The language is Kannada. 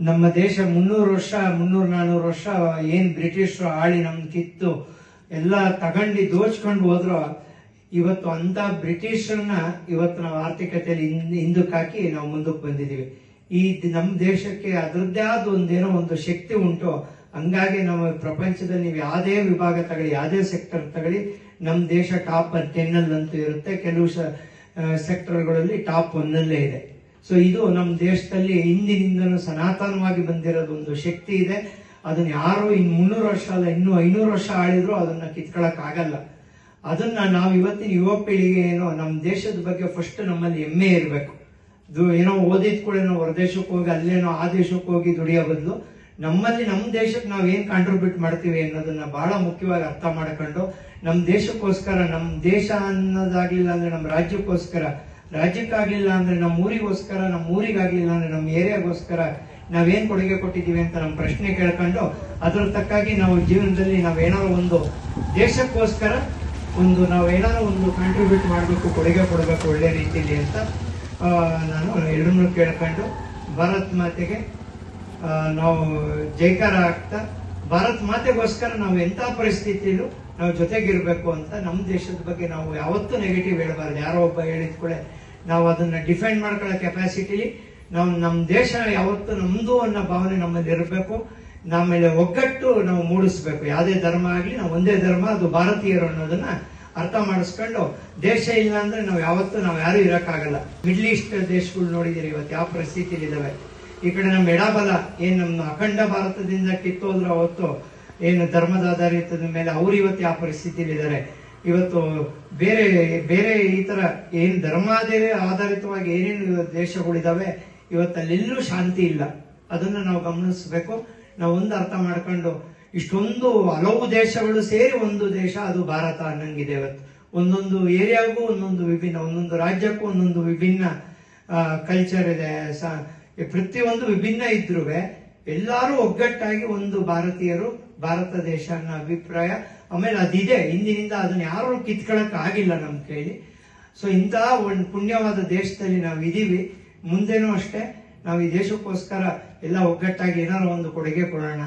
ನಮ್ಮ ದೇಶ ಮುನ್ನೂರು ವರ್ಷ, ಮುನ್ನೂರು ನಾನೂರು ವರ್ಷ ಏನ್ ಬ್ರಿಟಿಷರು ಆಳಿ ನಮ್ ಕಿತ್ತು ಎಲ್ಲ ತಗೊಂಡು ದೋಚ್ಕೊಂಡು ಹೋದ್ರು. ಇವತ್ತು ಅಂತ ಬ್ರಿಟಿಷರನ್ನ ಇವತ್ತು ನಾವು ಆರ್ಥಿಕತೆಯಲ್ಲಿ ಹಿಂದ್- ಹಿಂದಕ್ಕೆ ಹಾಕಿ ನಾವು ಮುಂದಕ್ಕೆ ಬಂದಿದ್ದೀವಿ. ಈ ನಮ್ಮ ದೇಶಕ್ಕೆ ಅದರದ್ದೇ ಆದ ಒಂದೇನೋ ಒಂದು ಶಕ್ತಿ ಉಂಟು. ಹಂಗಾಗಿ ನಮ್ಮ ಪ್ರಪಂಚದಲ್ಲಿ ನೀವು ಯಾವುದೇ ವಿಭಾಗ ತಗೊಳ್ಳಿ, ಯಾವುದೇ ಸೆಕ್ಟರ್ ತಗೊಳ್ಳಿ ನಮ್ಮ ದೇಶ ಟಾಪ್ ಟೆನ್ ಅಂತೂ ಇರುತ್ತೆ. ಕೆಲವು ಸೆಕ್ಟರ್ಗಳಲ್ಲಿ ಟಾಪ್ ಒಂದಲ್ಲೇ ಇದೆ. ಸೊ ಇದು ನಮ್ಮ ದೇಶದಲ್ಲಿ ಹಿಂದಿನಿಂದಲೂ ಸನಾತನವಾಗಿ ಬಂದಿರೋದು ಒಂದು ಶಕ್ತಿ ಇದೆ. ಅದನ್ನ ಯಾರು ಇನ್ನು ಮುನ್ನೂರು ವರ್ಷ ಅಲ್ಲ, ಇನ್ನು ಐನೂರು ವರ್ಷ ಆಳಿದ್ರು ಅದನ್ನ ಕಿತ್ಕೊಳಕ್ ಆಗಲ್ಲ ಅದನ್ನ ನಾವು ಇವತ್ತಿನ ಯುವ ಪೀಳಿಗೆ ಏನೋ ನಮ್ಮ ದೇಶದ ಬಗ್ಗೆ ಫಸ್ಟ್ ನಮ್ಮಲ್ಲಿ ಹೆಮ್ಮೆ ಇರಬೇಕು. ಏನೋ ಓದಿದ ಕೂಡ ಹೊರದೇಶಕ್ಕೆ ಹೋಗಿ, ಅಲ್ಲೇನೋ ಆ ದೇಶಕ್ಕೆ ಹೋಗಿ ದುಡಿಯೋ ಬದಲು ನಮ್ಮಲ್ಲಿ ನಮ್ಮ ದೇಶಕ್ಕೆ ನಾವು ಏನ್ ಕಾಂಟ್ರಿಬ್ಯೂಟ್ ಮಾಡ್ತೀವಿ ಅನ್ನೋದನ್ನ ಬಹಳ ಮುಖ್ಯವಾಗಿ ಅರ್ಥ ಮಾಡ್ಕೊಂಡು, ನಮ್ಮ ದೇಶಕ್ಕೋಸ್ಕರ, ನಮ್ಮ ದೇಶ ಅನ್ನೋದಾಗ್ಲಿಲ್ಲ ಅಂದ್ರೆ ನಮ್ಮ ರಾಜ್ಯಕ್ಕೋಸ್ಕರ ರಾಜ್ಯಕ್ಕಾಗ್ಲಿಲ್ಲ ಅಂದ್ರೆ ನಮ್ಮ ಊರಿಗೋಸ್ಕರ, ನಮ್ಮ ಊರಿಗಾಗ್ಲಿಲ್ಲ ಅಂದ್ರೆ ನಮ್ಮ ಏರಿಯಾಗೋಸ್ಕರ ನಾವೇನ್ ಕೊಡುಗೆ ಕೊಟ್ಟಿದ್ದೀವಿ ಅಂತ ನಮ್ಮ ಪ್ರಶ್ನೆ ಕೇಳ್ಕೊಂಡು ಅದ್ರ ತಕ್ಕಾಗಿ ನಾವು ಜೀವನದಲ್ಲಿ ನಾವೇನಾದ್ರು ಒಂದು ದೇಶಕ್ಕೋಸ್ಕರ ಒಂದು ನಾವೇನಾದ್ರು ಒಂದು ಕಾಂಟ್ರಿಬ್ಯೂಟ್ ಮಾಡಬೇಕು, ಕೊಡುಗೆ ಕೊಡಬೇಕು ಒಳ್ಳೆ ರೀತಿಯಲ್ಲಿ ಅಂತ ನಾನು ಎರಡನ್ನೂ ಕೇಳ್ಕೊಂಡು ಭಾರತ್ ಮಾತೆಗೆ ನಾವು ಜೈಕಾರ ಆಗ್ತಾ ಭಾರತ್ ಮಾತೆಗೋಸ್ಕರ ನಾವು ಎಂತ ಪರಿಸ್ಥಿತಿಯಲ್ಲೂ ನಾವು ಜೊತೆಗಿರ್ಬೇಕು ಅಂತ ನಮ್ಮ ದೇಶದ ಬಗ್ಗೆ ನಾವು ಯಾವತ್ತೂ ನೆಗೆಟಿವ್ ಹೇಳಬಾರ್ದು. ಯಾರೋ ಒಬ್ಬ ಹೇಳಿದ ಕೂಡ ನಾವು ಅದನ್ನ ಡಿಫೆಂಡ್ ಮಾಡ್ಕೊಳ್ಳೋ ಕೆಪಾಸಿಟಿಲಿ ನಾವು ನಮ್ಮ ದೇಶ ಯಾವತ್ತು ನಮ್ದು ಅನ್ನೋ ಭಾವನೆ ನಮ್ಮಲ್ಲಿ ಇರಬೇಕು. ನಮ್ಮೇಲೆ ಒಗ್ಗಟ್ಟು ನಾವು ಮೂಡಿಸ್ಬೇಕು. ಯಾವುದೇ ಧರ್ಮ ಆಗಲಿ ನಾವು ಒಂದೇ ಧರ್ಮ, ಅದು ಭಾರತೀಯರು ಅನ್ನೋದನ್ನ ಅರ್ಥ ಮಾಡಿಸ್ಕೊಂಡು ದೇಶ ಇಲ್ಲ ಅಂದ್ರೆ ನಾವು ಯಾವತ್ತೂ ನಾವು ಯಾರು ಇರೋಕ್ಕಾಗಲ್ಲ. ಮಿಡ್ಲ್ ಈಸ್ಟ್ ದೇಶಗಳು ನೋಡಿದಿರಿ ಇವತ್ತು ಯಾವ ಪರಿಸ್ಥಿತಿಲಿ ಇದಾವೆ ಈ ಕಡೆ ನಮ್ಮ ಎಡಬಲ, ಏನು ನಮ್ಮ ಅಖಂಡ ಭಾರತದಿಂದ ಕಿತ್ತೋದ್ರು ಅವತ್ತು, ಏನು ಧರ್ಮದ ಆಧಾರಿತದ ಮೇಲೆ ಅವ್ರು ಇವತ್ತು ಯಾವ ಪರಿಸ್ಥಿತಿಯಲ್ಲಿದ್ದಾರೆ? ಇವತ್ತು ಬೇರೆ ಬೇರೆ ಈ ತರ ಏನ್ ಧರ್ಮಾದೇ ಆಧಾರಿತವಾಗಿ ಏನೇನು ದೇಶಗಳಿದಾವೆ ಇವತ್ತು ಅಲ್ಲೆಲ್ಲೂ ಶಾಂತಿ ಇಲ್ಲ. ಅದನ್ನ ನಾವು ಗಮನಿಸಬೇಕು. ನಾವು ಒಂದು ಅರ್ಥ ಮಾಡ್ಕೊಂಡು, ಇಷ್ಟೊಂದು ಹಲವು ದೇಶಗಳು ಸೇರಿ ಒಂದು ದೇಶ, ಅದು ಭಾರತ ಅನ್ನಂಗಿದೆ ಇವತ್ತು. ಒಂದೊಂದು ಏರಿಯಾಗೂ ಒಂದೊಂದು ವಿಭಿನ್ನ, ಒಂದೊಂದು ರಾಜ್ಯಕ್ಕೂ ಒಂದೊಂದು ವಿಭಿನ್ನ ಕಲ್ಚರ್ ಇದೆ. ಪ್ರತಿಯೊಂದು ವಿಭಿನ್ನ ಇದ್ರೂ ಎಲ್ಲರೂ ಒಗ್ಗಟ್ಟಾಗಿ ಒಂದು ಭಾರತೀಯರು, ಭಾರತ ದೇಶ ಅನ್ನೋ ಅಭಿಪ್ರಾಯ. ಆಮೇಲೆ ಅದಿದೆ. ಹಿಂದಿನಿಂದ ಅದನ್ನ ಯಾರು ಕಿತ್ಕೊಳಕ್ ಆಗಿಲ್ಲ ನಮ್ ಕೈಲಿ. ಸೊ ಇಂತಹ ಒಂದು ಪುಣ್ಯವಾದ ದೇಶದಲ್ಲಿ ನಾವು ಇದೀವಿ. ಮುಂದೆನೂ ಅಷ್ಟೇ. ನಾವು ಈ ದೇಶಕ್ಕೋಸ್ಕರ ಎಲ್ಲ ಒಗ್ಗಟ್ಟಾಗಿ ಏನಾದ್ರು ಒಂದು ಕೊಡುಗೆ ಕೊಡೋಣ.